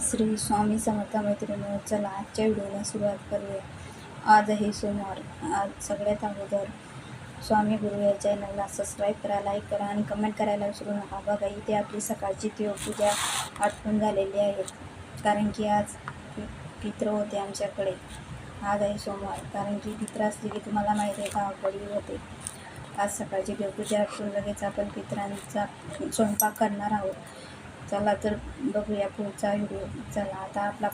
श्री स्वामी समर्थ मैत्रिणी चला आजच्या व्हिडिओला सुरुवात करूया. आज सोमवार आज सगळ्यात अगोदर स्वामी गुरु या चॅनलला सबस्क्राईब करा लाईक करा आणि कमेंट करायला विसरू नका. बघा इथे आपली सकाळची देवपूजा आटपून झालेली आहे. कारण की आज पित्र होते आमच्याकडे. आज आहे सोमवार कारण की पित्र असले की तुम्हाला माहिती आहे का बळी होते. आज सकाळची देवपूजा आटपून लगेच आपण पित्रांचा स्वयंपाक करणार आहोत. चला तर बघूया पुढचा व्हिडिओ चला आता आपला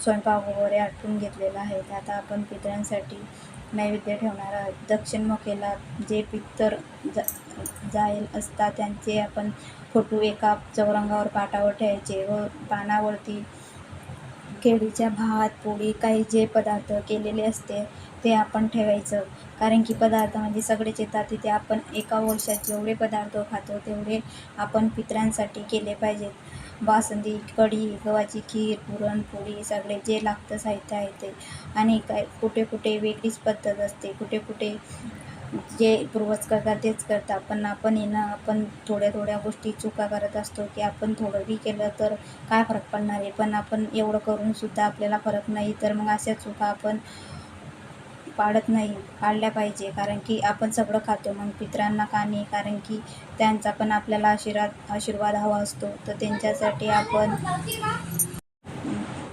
स्वयंपाक वगैरे आटपून घेतलेला आहे. आता आपण पितरांसाठी नैवेद्य ठेवणार आहोत. दक्षिणमुखेला जे पित्तर जा जाईल असतात त्यांचे आपण फोटो एका चौरंगावर पाटावर ठेवायचे व पानावरती केळीच्या भात पोळी काही जे पदार्थ केलेले असते ते आपण ठेवायचं. कारण की पदार्थ म्हणजे सगळेच येतात तिथे आपण एका वर्षात जेवढे पदार्थ खातो तेवढे आपण पित्रांसाठी केले पाहिजेत. बासुंदी कढी गव्हाची खीर पुरणपोळी सगळे जे लागतं साहित्य आहे ते. आणि काय कुठे कुठे वेगळीच पद्धत असते. कुठे कुठे जे पूर्वज करतात तेच करतात. पण आपण येणं आपण थोड्या थोड्या गोष्टी चुका करत असतो की आपण थोडं बी केलं तर काय फरक पडणार आहे? पण आपण एवढं करूनसुद्धा आपल्याला फरक नाही. तर मग अशा चुका आपण पाडत नाही पाळल्या पाहिजे. कारण की आपण सगळं खातो मग पितरांना का नाही? कारण की त्यांचा पण आपल्याला आशीर्वाद आशीर्वाद हवा असतो. तर त्यांच्यासाठी आपण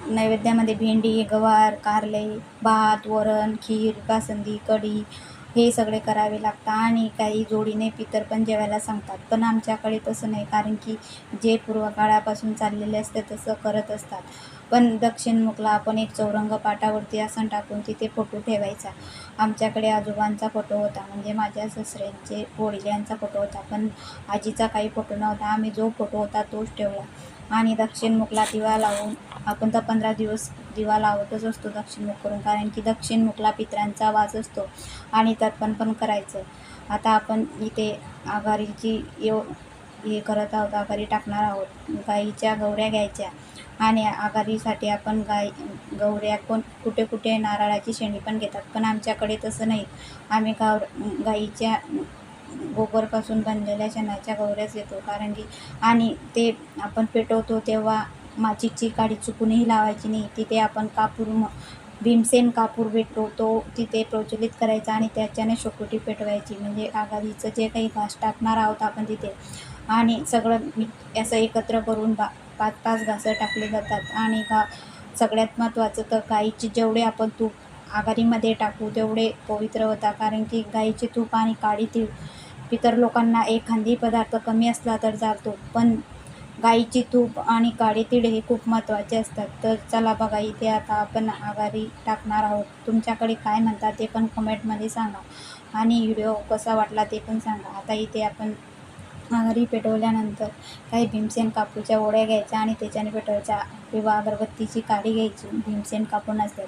नैवेद्यामध्ये भेंडी गवार कारले भात वरण खीर बासुंदी कढी हे सगळे करावे लागतात. आणि काही जोडीने पितर पण जेवायला सांगतात. पण आमच्याकडे तसं नाही. कारण की जे पूर्वकाळापासून चाललेले असते तसं करत असतात. पण दक्षिणमुखला आपण एक चौरंग पाटावरती आसन टाकून तिथे फोटो ठेवायचा. आमच्याकडे आजोबांचा फोटो होता म्हणजे माझ्या ससऱ्यांचे वडिलांचा फोटो होता पण आजीचा काही फोटो नव्हता. आम्ही जो फोटो होता तोच ठेवला. आणि दक्षिणमुखला दिवा लावून आपण तर पंधरा दिवस दिवा लावतच असतो दक्षिणमुख करून कारण की दक्षिणमुखला पित्रांचा वास असतो आणि तर्पण पण करायचं. आता आपण इथे आघारीची येव हे करत आहोत आघाडी टाकणार आहोत. गाईच्या गवऱ्या घ्यायच्या आणि आघाडीसाठी आपण गाय गौऱ्या कोण कुठे कुठे नारळाची शेंडी पण घेतात. पण आमच्याकडे तसं नाही. आम्ही गाव गाईच्या गोबरपासून बनलेल्या शेणाच्या गवऱ्याच घेतो. कारण की आणि ते आपण पेटवतो तेव्हा माचीची काडी चुकूनही लावायची नाही. तिथे आपण कापूर म भीमसेन कापूर भेटतो तो तिथे प्रज्वलित करायचा आणि त्याच्याने शेकोटी पेटवायची. म्हणजे आघाडीचं जे काही घास टाकणार आहोत आपण तिथे आणि सगळं मी असं एकत्र करून बा पाच पाच घासं टाकले जातात. आणि का सगळ्यात महत्त्वाचं तर गाईचे जेवढे आपण तूप आघारीमध्ये टाकू तेवढे पवित्र होता कारण की गाईचे तूप आणि काळी तीळ इतर लोकांना एखादी पदार्थ कमी असला तर जातो पण गाईची तूप आणि काळी तीळ हे खूप महत्त्वाचे असतात. तर चला बघा इथे आता आपण आघारी टाकणार आहोत. तुमच्याकडे काय म्हणतात ते पण कमेंटमध्ये सांगा. आणि व्हिडिओ कसा वाटला ते पण सांगा. आता इथे आपण आघाडी पेटवल्यानंतर काही भीमसेन कापूच्या ओढ्या घ्यायच्या आणि त्याच्याने पेटवायच्या. किंवा अगरबत्तीची काडी घ्यायची. भीमसेन कापून असतात.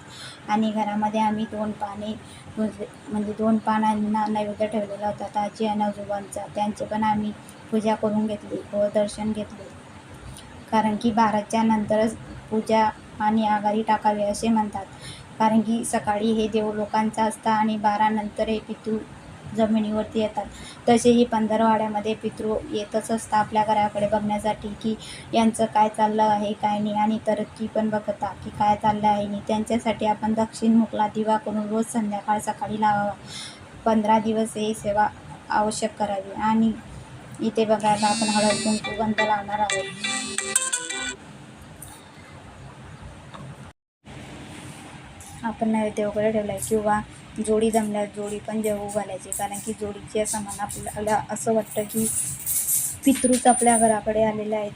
आणि घरामध्ये आम्ही दोन पाने म्हणजे दोन पानांना नैवेद्य ठेवलेला होता. ताजी आणि आजोबांचा. त्यांचे पण आम्ही पूजा करून घेतली व दर्शन घेतले. कारण की बाराच्या नंतरच पूजा आणि आघाडी टाकावी असे म्हणतात. कारण की सकाळी हे देव लोकांचा असता आणि बारानंतर हे पितू जमिनीवरती येतात. तसेही पंधरवाड्यामध्ये पितृ येतच असतं आपल्या घराकडे बघण्यासाठी की यांचं काय चाललं आहे काय नाही आणि तरक्की पण बघता की काय चाललं आहे नाही त्यांच्यासाठी आपण दक्षिणमुखला दिवा करून रोज संध्याकाळ सकाळी लावावा. पंधरा दिवस ही सेवा आवश्यक करावी आणि इथे बघायला आपण हळद कुंकू गंध लावणार आहोत. आपण नैवेद्य वगैरे ठेवला आहे किंवा जोडी जमल्यास जोडी पण जेवू घालायची. कारण की जोडीच्या समान आपल्याला असं वाटतं की पितृच आपल्या घराकडे आलेले आहेत.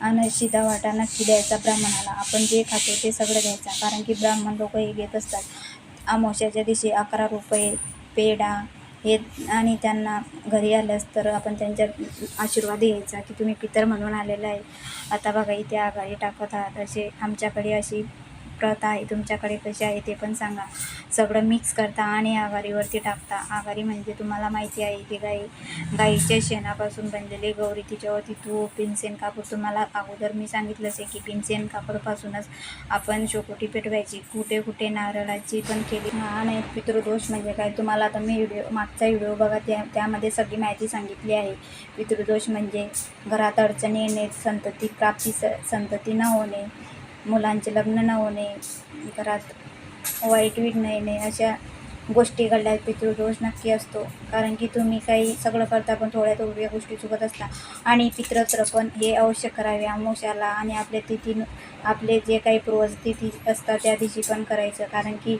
आणि शिदा वाटा नक्की द्यायचा ब्राह्मणाला. आपण जे खातो ते सगळं घ्यायचं. कारण की ब्राह्मण लोक हे घेत असतात. अमावश्याच्या दिवशी अकरा रुपये पेढा हे आणि त्यांना घरी आल्यास तर आपण त्यांच्या आशीर्वाद द्यायचा की तुम्ही पितर म्हणून आलेला आहे. आता बघा इथे आघाडी टाकत आहात. असे आमच्याकडे अशी प्रथा आहे तुमच्याकडे कशी आहे ते पण सांगा. सगळं मिक्स करता आणि आघारीवरती टाकता. आघारी म्हणजे तुम्हाला माहिती आहे की गाई गाईच्या शेणापासून बनलेले गौरी तिच्यावरती तूप पिनसेन कापूर. तुम्हाला अगोदर मी सांगितलंच आहे की पिनसेन कापूरपासूनच आपण शोकोटी पेटवायची. कुठे कुठे नारळाची पण केली. आणि पितृदोष म्हणजे काय? तुम्हाला आता मी व्हिडिओ मागचा व्हिडिओ बघा त्या त्यामध्ये सगळी माहिती सांगितली आहे. पितृदोष म्हणजे घरात अडचणी येणे संतती प्राप्ती स संतती न होणे मुलांचे लग्न न होणे घरात वाईट विघ्न येणे अशा गोष्टी घडल्यास पितृदोष नक्की असतो. कारण की तुम्ही काही सगळं करता पण थोड्या थोड्या गोष्टी चुकत असता. आणि पितृतर्पण हे अवश्य करावे. अमोशाला आणि आपल्या तिथी आपले जे काही पूर्वज तिथी असतात त्या दिवशी पण करायचं. कारण की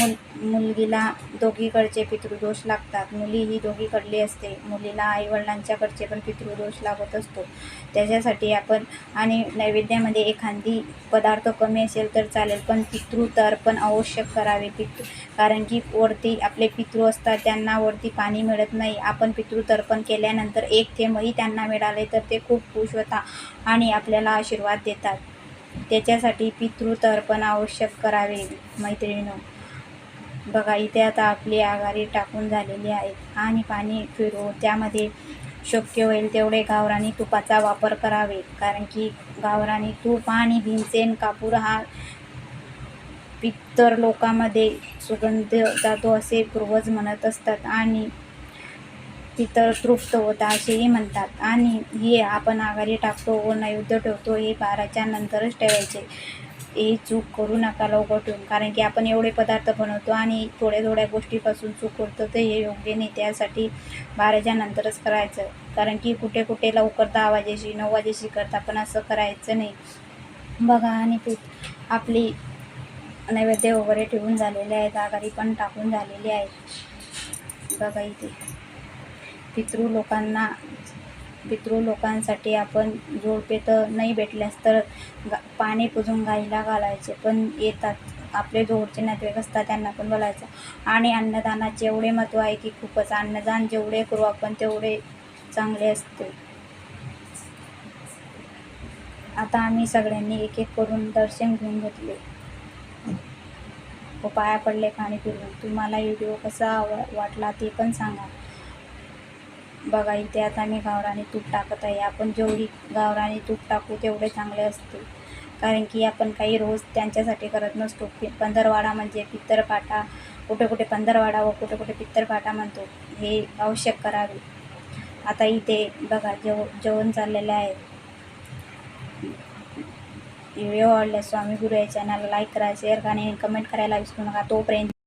मुल मुलगीला दोघीकडचे पितृदोष लागतात. मुली ही दोघीकडली असते. मुलीला आईवडिलांच्याकडचे पण पितृदोष लागत असतो. त्याच्यासाठी आपण आणि नैवेद्यामध्ये एखादी पदार्थ कमी असेल तर चालेल पण पितृतर्पण आवश्यक करावे पितृ. कारण की वरती आपले पितृ असतात त्यांना वरती पाणी मिळत नाही. आपण पितृतर्पण केल्यानंतर एक थेंबही त्यांना मिळाले तर ते खूप खुश होतात आणि आपल्याला आशीर्वाद देतात. त्याच्यासाठी पितृतर्पण आवश्यक करावे मैत्रिणीनो. बघा इथे आता आपली आघाडी टाकून झालेली आहे. आणि पाणी फिरवून त्यामध्ये शक्य होईल तेवढे गावरानी तुपाचा वापर करावे. कारण की गावरानी तूप आणि भीमसेन कापूर हा पित्तर लोकामध्ये सुगंध जातो असे पूर्वज म्हणत असतात आणि पितर तृप्त होता असेही म्हणतात. आणि हे आपण आघाडी टाकतो व नैवेद्य ठेवतो हे बाराच्या नंतरच ठेवायचे. हे चूक करू नका लवकर ठेवून. कारण की आपण एवढे पदार्थ बनवतो आणि थोड्या थोड्या गोष्टीपासून चूक करतो तर हे योग्य नाही. त्यासाठी बाराच्या नंतरच करायचं. कारण की कुठे कुठे लवकर दहा वाजेशी नऊ वाजेशी करता पण असं करायचं नाही. बघा आणि आपली नैवेद्य वगैरे ठेवून झालेले आहेत आघाडी पण टाकून झालेली आहे बघा इथे. पितृ लोकांना पितृ लोकांसाठी आपण जोडपे तर नाही भेटल्यास तर गा पाणी पुजून गाईला घालायचे पण येतात. आपले जोडचे नातेवाईक असतात त्यांना पण बोलायचं. आणि अन्नदानाचे एवढे महत्त्व आहे की खूपच. अन्नदान जेवढे करू आपण तेवढे चांगले असते. आता आम्ही सगळ्यांनी एक एक करून दर्शन घेऊन घेतले. व पाया पडले पाणी फिरवून तुम्हाला व्हिडिओ कसा वा वाटला ते पण सांगा. बघा इथे आता मी गावरानी तूप टाकत आहे. आपण जेवढी गावरानी तूप टाकू तेवढे चांगले असते. कारण की आपण काही रोज त्यांच्यासाठी करत नसतो. पंधरवाडा म्हणजे पित्तरपाटा कुठे कुठे पंधरवाडा व कुठे कुठे पित्तरपाटा म्हणतो हे आवश्यक करावे. आता इथे बघा जेव जेवण चाललेलं आहे. व्हिडिओ आवडल्यास स्वामी गुरु या चॅनलला लाईक करा शेअर करा आणि कमेंट करायला विसरू नका. तोपर्यंत